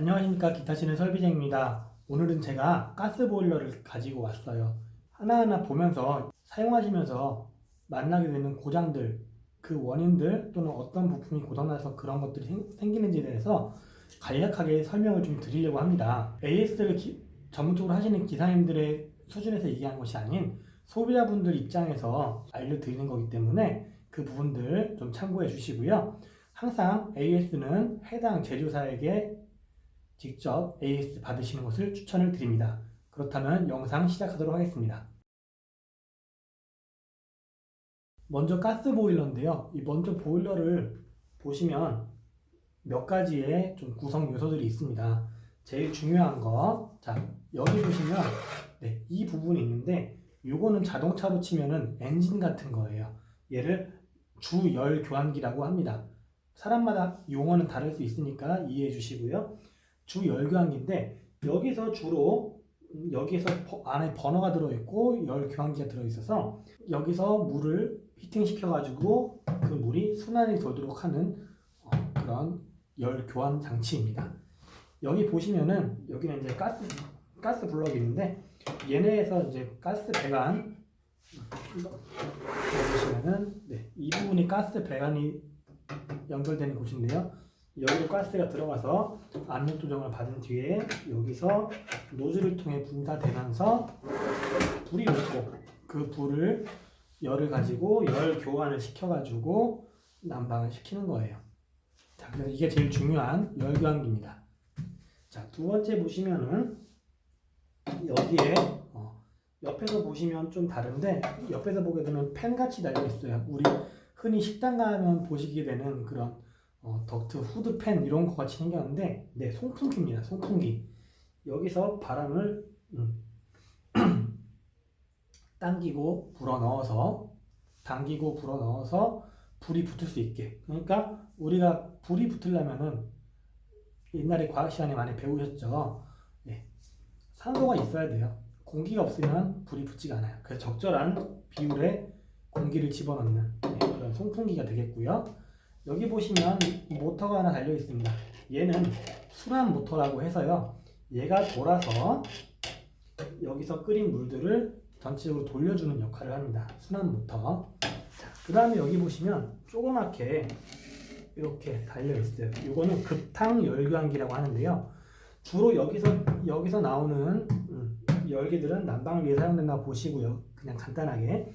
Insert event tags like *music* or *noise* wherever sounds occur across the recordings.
안녕하십니까 기타 치는 설비쟁입니다. 오늘은 제가 가스 보일러를 가지고 왔어요. 하나하나 보면서 사용하시면서 만나게 되는 고장들, 그 원인들 또는 어떤 부품이 고장나서 그런 것들이 생- 생기는지에 대해서 간략하게 설명을 좀 드리려고 합니다. AS를 전문적으로 하시는 기사님들의 수준에서 얘기하는 것이 아닌 소비자분들 입장에서 알려드리는 거기 때문에 그 부분들 좀 참고해 주시고요. 항상 AS는 해당 제조사에게 직접 AS 받으시는 것을 추천을 드립니다. 그렇다면 영상 시작하도록 하겠습니다. 먼저 가스 보일러인데요. 이 먼저 보일러를 보시면 몇 가지의 좀 구성 요소들이 있습니다. 제일 중요한 거, 자 여기 보시면 네, 이 부분이 있는데 요거는 자동차로 치면은 엔진 같은 거예요. 얘를 주열 교환기라고 합니다. 사람마다 용어는 다를 수 있으니까 이해해 주시고요. 주열 교환기인데 여기서 주로 음, 여기서 버- 안에 버너가 들어있고 열 교환기가 들어있어서 여기서 물을 히팅시켜 가지고 그 물이 순환이 돌도록 하는 어, 그런 열 교환 장치입니다. 여기 보시면은 여기는 이제 가스 가스 블럭이 있는데 얘네에서 이제 가스 배관 보시면은 네, 이 부분이 가스 배관이 연결되는 곳인데요. 여기로 가스가 들어가서 압력 조정을 받은 뒤에 여기서 노즐을 통해 분사되면서 불이 붙고 그 불을 열을 가지고 열 교환을 시켜가지고 난방을 시키는 거예요. 자, 그래서 이게 제일 중요한 열 교환기입니다. 자, 두 번째 보시면은 여기에 어, 옆에서 보시면 좀 다른데 옆에서 보게 되면 팬 같이 달려 있어요. 우리 흔히 식당 가면 보시게 되는 그런 어, 덕트 후드 팬 이런 거 같이 생겼는데 네 송풍기입니다. 송풍기 여기서 바람을 음, *clears throat* 당기고 불어 넣어서 당기고 불어 넣어서 불이 붙을 수 있게 그러니까 우리가 불이 붙으려면은 옛날에 과학 시간에 많이 배우셨죠. 네. 산소가 있어야 돼요. 공기가 없으면 불이 붙지가 않아요. 그래서 적절한 비율의 공기를 집어넣는 네, 그런 송풍기가 되겠고요. 여기 보시면 모터가 하나 달려 있습니다. 얘는 순환 모터라고 해서요. 얘가 돌아서 여기서 끓인 물들을 전체적으로 돌려주는 역할을 합니다. 순환 모터. 그 다음에 여기 보시면 조그맣게 이렇게 달려 있어요. 이거는 급탕 열교환기라고 하는데요. 주로 여기서 여기서 나오는 음, 열기들은 난방을 위해 사용된다고 보시고요. 그냥 간단하게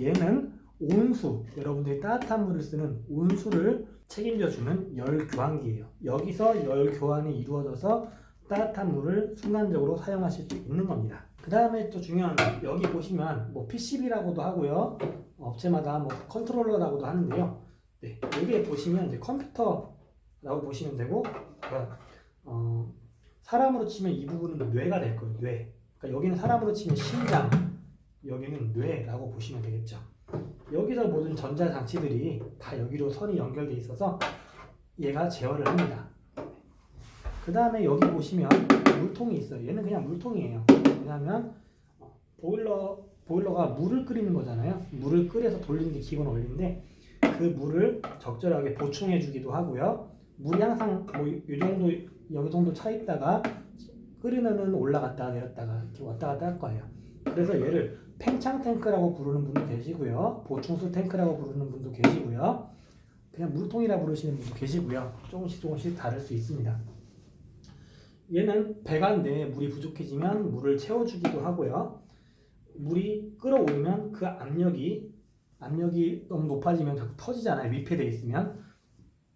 얘는 온수 여러분들이 따뜻한 물을 쓰는 온수를 책임져주는 열 교환기예요. 여기서 열 교환이 이루어져서 따뜻한 물을 순간적으로 사용하실 수 있는 겁니다. 그 다음에 또 중요한 거 여기 보시면 뭐 PCB라고도 하고요. 업체마다 뭐 컨트롤러라고도 하는데요. 네, 여기에 보시면 이제 컴퓨터라고 보시면 되고 그러니까 어, 사람으로 치면 이 부분은 뇌가 될 거예요. 뇌. 그러니까 여기는 사람으로 치면 심장, 여기는 뇌라고 보시면 되겠죠. 여기서 모든 전자 장치들이 다 여기로 선이 연결돼 있어서 얘가 제어를 합니다. 그 다음에 여기 보시면 물통이 있어요. 얘는 그냥 물통이에요. 왜냐하면 어, 보일러 보일러가 물을 끓이는 거잖아요. 물을 끓여서 돌리는 게 기본 원리인데 그 물을 적절하게 보충해 주기도 하고요. 물이 항상 뭐이 정도 여기 정도 차 있다가 끓이면은 올라갔다가 내렸다가 이렇게 왔다 갔다 할 거예요. 그래서 얘를 팽창 탱크라고 부르는 분도 계시고요. 보충수 탱크라고 부르는 분도 계시고요. 그냥 물통이라 부르시는 분도 계시고요. 조금씩 조금씩 다를 수 있습니다. 얘는 배관 내에 물이 부족해지면 물을 채워주기도 하고요. 물이 끓어오르면 그 압력이 압력이 너무 높아지면 자꾸 터지잖아요.密폐돼 있으면.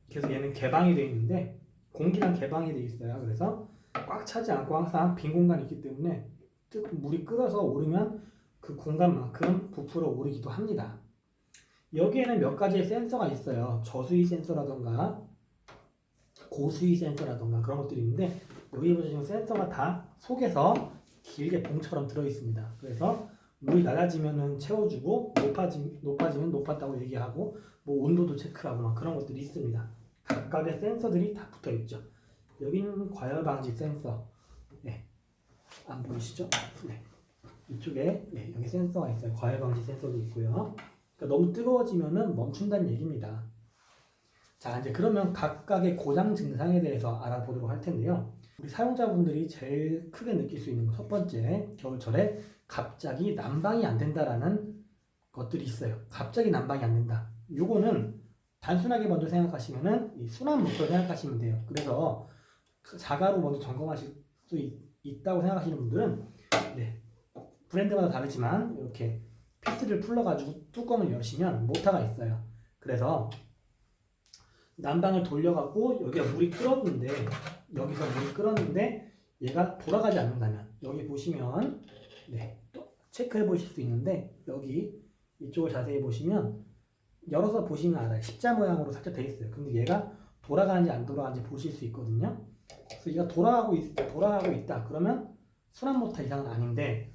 그래서 얘는 개방이 되어 있는데 공기랑 개방이 되어 있어요. 그래서 꽉 차지 않고 항상 빈 공간이 있기 때문에 뜨- 물이 끓어서 오르면 그 공간만큼 부풀어 오르기도 합니다. 여기에는 몇 가지의 센서가 있어요. 저수위 센서라던가 고수위 센서라던가 그런 것들이 있는데 여기 보시면 센서가 다 속에서 길게 봉처럼 들어 있습니다. 그래서 물이 낮아지면은 채워주고 높아지, 높아지면 높았다고 얘기하고 뭐 온도도 체크하고 막 그런 것들이 있습니다. 각각의 센서들이 다 붙어 있죠. 여기는 과열 방지 센서. 네. 안 보이시죠? 네. 이쪽에 네, 여기 센서가 있어요. 과열 방지 센서도 있고요. 그러니까 너무 뜨거워지면은 멈춘다는 얘기입니다. 자, 이제 그러면 각각의 고장 증상에 대해서 알아보도록 할 텐데요. 우리 사용자분들이 제일 크게 느낄 수 있는 것첫 번째 겨울철에 갑자기 난방이 안 된다라는 것들이 있어요. 갑자기 난방이 안 된다. 요거는 단순하게 먼저 생각하시면은 이 순환부터 생각하시면 돼요. 그래서 그 자가로 먼저 점검하실 수 있, 다고 생각하시는 분들은 네, 브랜드마다 다르지만 이렇게 피스를 풀러가지고 뚜껑을 여시면 모터가 있어요. 그래서 난방을 돌려갖고 여기가 물이 끓었는데 여기서 물이 끓었는데 얘가 돌아가지 않는다면 여기 보시면 네, 또 체크해 보실 수 있는데 여기 이쪽을 자세히 보시면 열어서 보시면 알아요. 십자 모양으로 살짝 돼 있어요. 근데 얘가 돌아가는지 안 돌아가는지 보실 수 있거든요. 그래서 얘가 돌아가고 있, 돌아가고 있다. 그러면 순환 모터 이상은 아닌데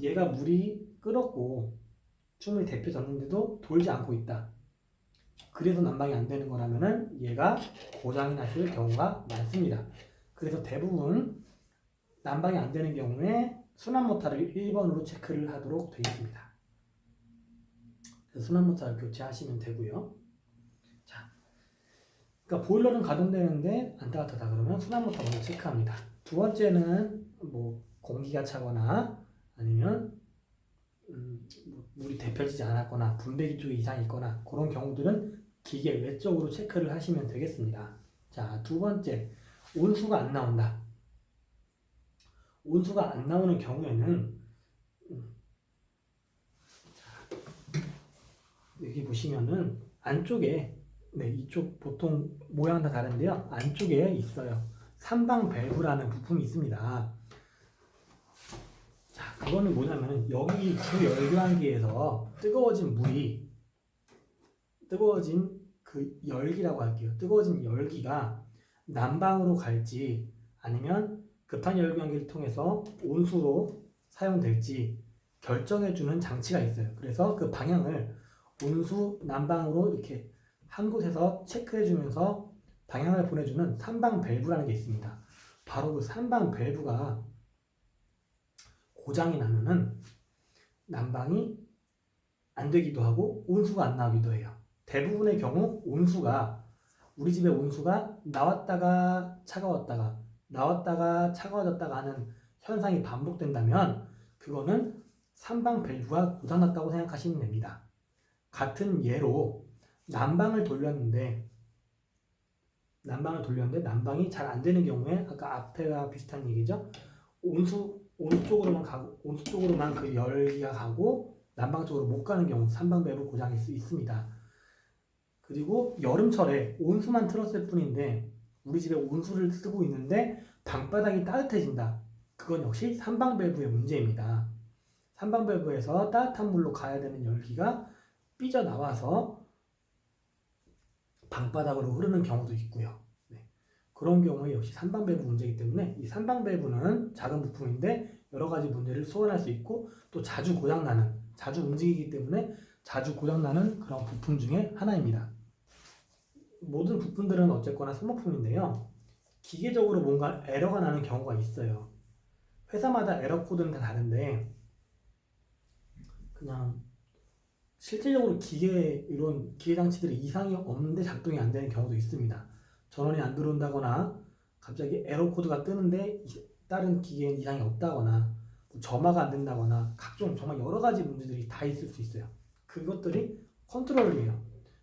얘가 물이 끓었고 충분히 데펴졌는데도 돌지 않고 있다. 그래서 난방이 안 되는 거라면은 얘가 고장이 났을 경우가 많습니다. 그래서 대부분 난방이 안 되는 경우에 순환 모터를 1번으로 체크를 하도록 되어 있습니다. 순환 모터를 교체하시면 되고요. 자, 그러니까 보일러는 가동되는데 안타깝다 그러면 순환 모터 먼저 체크합니다. 두 번째는 뭐 공기가 차거나 아니면 음, 뭐 물이 데펴지지 않았거나 분배기 쪽에 이상이 있거나 그런 경우들은 기계 외적으로 체크를 하시면 되겠습니다. 자, 두 번째 온수가 안 나온다. 온수가 안 나오는 경우에는 음, 자, 여기 보시면은 안쪽에 네, 이쪽 보통 모양 다 다른데요. 안쪽에 있어요. 삼방 밸브라는 부품이 있습니다. 자, 그거는 뭐냐면은 여기 주 열교환기에서 뜨거워진 물이 뜨거워진 그 열기라고 할게요. 뜨거워진 열기가 난방으로 갈지 아니면 급한 열교환기를 통해서 온수로 사용될지 결정해주는 장치가 있어요. 그래서 그 방향을 온수 난방으로 이렇게 한 곳에서 체크해주면서 방향을 보내주는 삼방 밸브라는 게 있습니다. 바로 그 삼방 밸브가 고장이 나면은 난방이 안 되기도 하고 온수가 안 나오기도 해요. 대부분의 경우 온수가 우리 집의 온수가 나왔다가 차가웠다가 나왔다가 차가워졌다가 하는 현상이 반복된다면 그거는 삼방 밸브가 고장났다고 생각하시면 됩니다. 같은 예로 난방을 돌렸는데 난방을 돌렸는데 난방이 잘 안 되는 경우에 아까 앞에가 비슷한 얘기죠. 온수 온수 쪽으로만 가고 온수 쪽으로만 그 열기가 가고 난방 쪽으로 못 가는 경우 삼방 밸브 고장일 수 있습니다. 그리고 여름철에 온수만 틀었을 뿐인데 우리 집에 온수를 쓰고 있는데 방바닥이 따뜻해진다. 그건 역시 삼방 밸브의 문제입니다. 삼방 밸브에서 따뜻한 물로 가야 되는 열기가 삐져 나와서 방바닥으로 흐르는 경우도 있고요. 네. 그런 경우에 역시 삼방 밸브 문제이기 때문에 이 삼방 밸브는 작은 부품인데 여러 가지 문제를 소환할 수 있고 또 자주 고장나는 자주 움직이기 때문에 자주 고장나는 그런 부품 중에 하나입니다. 모든 부품들은 어쨌거나 소모품인데요. 기계적으로 뭔가 에러가 나는 경우가 있어요. 회사마다 에러 코드는 다 다른데 그냥 실질적으로 기계 이런 기계 장치들이 이상이 없는데 작동이 안 되는 경우도 있습니다. 전원이 안 들어온다거나 갑자기 에러 코드가 뜨는데 다른 기계엔 이상이 없다거나 뭐 점화가 안 된다거나 각종 정말 여러 가지 문제들이 다 있을 수 있어요. 그것들이 컨트롤이에요.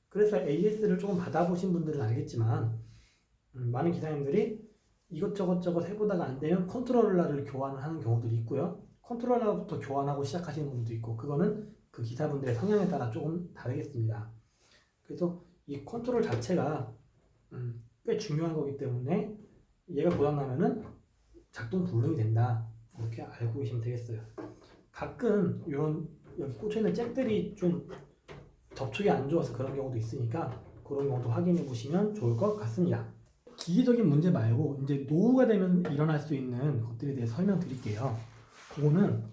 그래서 AS를 조금 받아보신 분들은 알겠지만 음, 많은 기사님들이 이것저것 저것 해보다가 안 되면 컨트롤러를 교환하는 경우들이 있고요. 컨트롤러부터 교환하고 시작하시는 분들도 있고 그거는 그 기사분들의 성향에 따라 조금 다르겠습니다. 그래서 이 컨트롤 자체가 음, 꽤 중요한 거기 때문에 얘가 고장나면은 작동 불능이 된다. 이렇게 알고 계시면 되겠어요. 가끔 이런 여기 꽂혀 있는 잭들이 좀 접촉이 안 좋아서 그런 경우도 있으니까 그런 경우도 확인해 보시면 좋을 것 같습니다. 기계적인 문제 말고 이제 노후가 되면 일어날 수 있는 것들에 대해 설명드릴게요. 그거는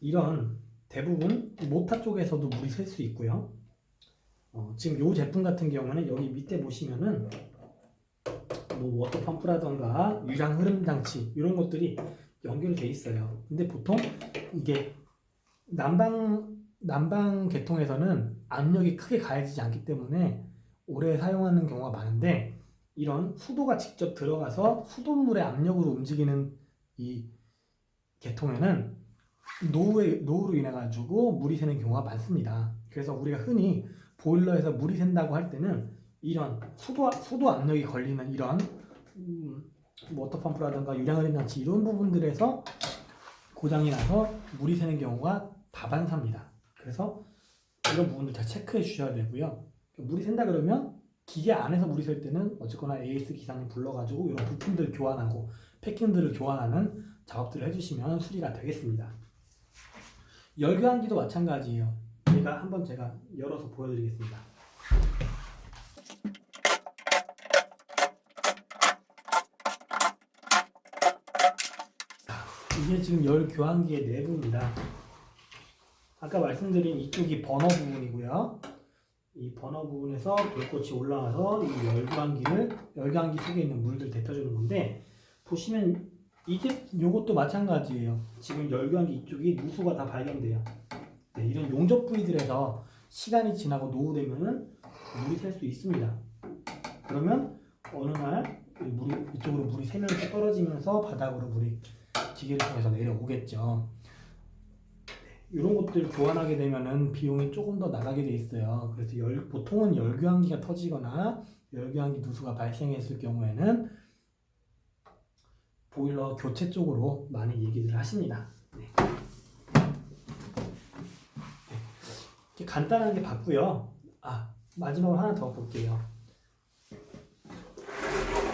이런 대부분 모타 쪽에서도 물이 셀 수 있고요. 어, 지금 이 제품 같은 경우는 여기 밑에 보시면은 뭐 워터 펌프라던가 유량 흐름 장치 이런 것들이 연결돼 있어요. 근데 보통 이게 난방 난방 계통에서는 압력이 크게 가해지지 않기 때문에 오래 사용하는 경우가 많은데 이런 수도가 직접 들어가서 수돗물의 압력으로 움직이는 이 계통에는 노후에, 노후로 인해 가지고 물이 새는 경우가 많습니다. 그래서 우리가 흔히 보일러에서 물이 샌다고 할 때는 이런 수도 수도 압력이 걸리는 이런 음, 워터펌프라든가 유량을 장치 이런 부분들에서 고장이 나서 물이 새는 경우가 다반사입니다. 그래서 이런 부분들 다 체크해 주셔야 되고요. 물이 샌다 그러면 기계 안에서 물이 셀 때는 어쨌거나 AS 기사님 불러가지고 이런 부품들 교환하고 패킹들을 교환하는 작업들을 해주시면 수리가 되겠습니다. 열교환기도 마찬가지예요. 제가 한번 제가 열어서 보여드리겠습니다. 이게 지금 열 교환기의 내부입니다. 아까 말씀드린 이쪽이 버너 부분이고요. 이 버너 부분에서 불꽃이 올라와서 이 열교환기를 열교환기 속에 있는 물들 데펴주는 건데 보시면 이게 요것도 마찬가지예요. 지금 열교환기 이쪽이 누수가 다 발견돼요. 네, 이런 용접 부위들에서 시간이 지나고 노후되면은 물이 셀 수 있습니다. 그러면 어느 날이 물이 이쪽으로 물이 새면서 떨어지면서 바닥으로 물이 기계를 통해서 내려오겠죠. 이런 것들 교환하게 되면은 비용이 조금 더 나가게 돼 있어요. 그래서 열, 보통은 열교환기가 터지거나 열교환기 누수가 발생했을 경우에는 보일러 교체 쪽으로 많이 얘기를 하십니다. 네. 네. 이렇게 간단하게 봤고요. 아 마지막으로 하나 더 볼게요.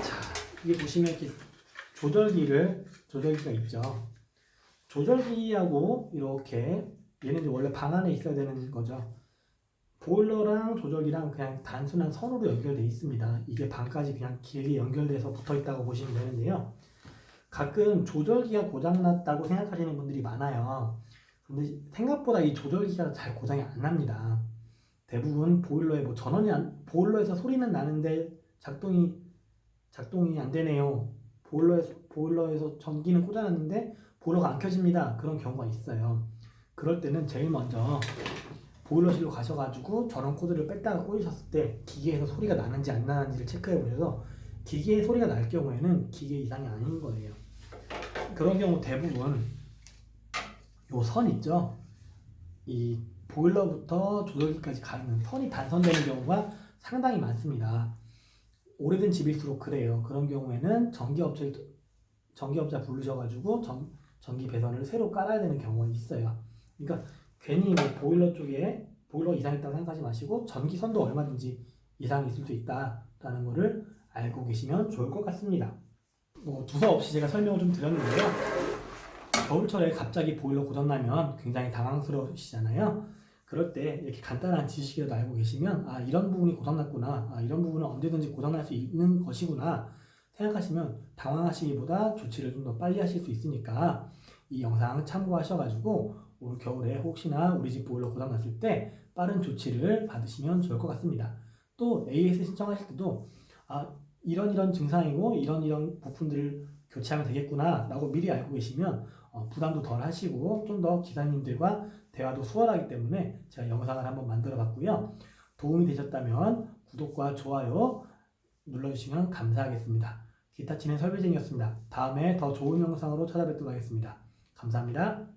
자, 이게 보시면 이렇게 조절기를 조절기가 있죠. 조절기하고 이렇게 얘네들 원래 방 안에 있어야 되는 거죠. 보일러랑 조절기랑 그냥 단순한 선으로 연결돼 있습니다. 이게 방까지 그냥 길게 연결돼서 붙어 있다고 보시면 되는데요. 가끔 조절기가 고장났다고 생각하시는 분들이 많아요. 근데 생각보다 이 조절기가 잘 고장이 안 납니다. 대부분 보일러에 뭐 전원이 안, 보일러에서 소리는 나는데 작동이 작동이 안 되네요. 보일러에서 보일러에서 전기는 꽂아놨는데 보일러가 안 켜집니다. 그런 경우가 있어요. 그럴 때는 제일 먼저 보일러실로 가셔가지고 저런 코드를 뺐다가 꽂으셨을 때 기계에서 소리가 나는지 안 나는지를 체크해 보셔서 기계에 소리가 날 경우에는 기계 이상이 아닌 거예요. 그런 경우 대부분 요 선 있죠. 이 보일러부터 조절기까지 가는 선이 단선되는 경우가 상당히 많습니다. 오래된 집일수록 그래요. 그런 경우에는 전기업체 전기업자 부르셔가지고 전, 전기 배선을 새로 깔아야 되는 경우가 있어요. 그러니까 괜히 뭐 보일러 쪽에 보일러 이상했다고 생각하지 마시고 전기선도 얼마든지 이상이 있을 수 있다라는 거를 알고 계시면 좋을 것 같습니다. 뭐 두서 없이 제가 설명을 좀 드렸는데요. 겨울철에 갑자기 보일러 고장나면 굉장히 당황스러우시잖아요. 그럴 때 이렇게 간단한 지식이라도 알고 계시면 아 이런 부분이 고장났구나 아 이런 부분은 언제든지 고장날 수 있는 것이구나 생각하시면 당황하시기보다 조치를 좀 더 빨리 하실 수 있으니까 이 영상 참고하셔가지고 올 겨울에 혹시나 우리 집 보일러 고장났을 때 빠른 조치를 받으시면 좋을 것 같습니다. 또 AS 신청하실 때도 아 이런 이런 증상이고 이런 이런 부품들을 교체하면 되겠구나 라고 미리 알고 계시면 어, 부담도 덜 하시고 좀 더 기사님들과 대화도 수월하기 때문에 제가 영상을 한번 만들어 봤고요. 도움이 되셨다면 구독과 좋아요 눌러주시면 감사하겠습니다. 기타 치는 설비쟁이였습니다. 다음에 더 좋은 영상으로 찾아뵙도록 하겠습니다. 감사합니다.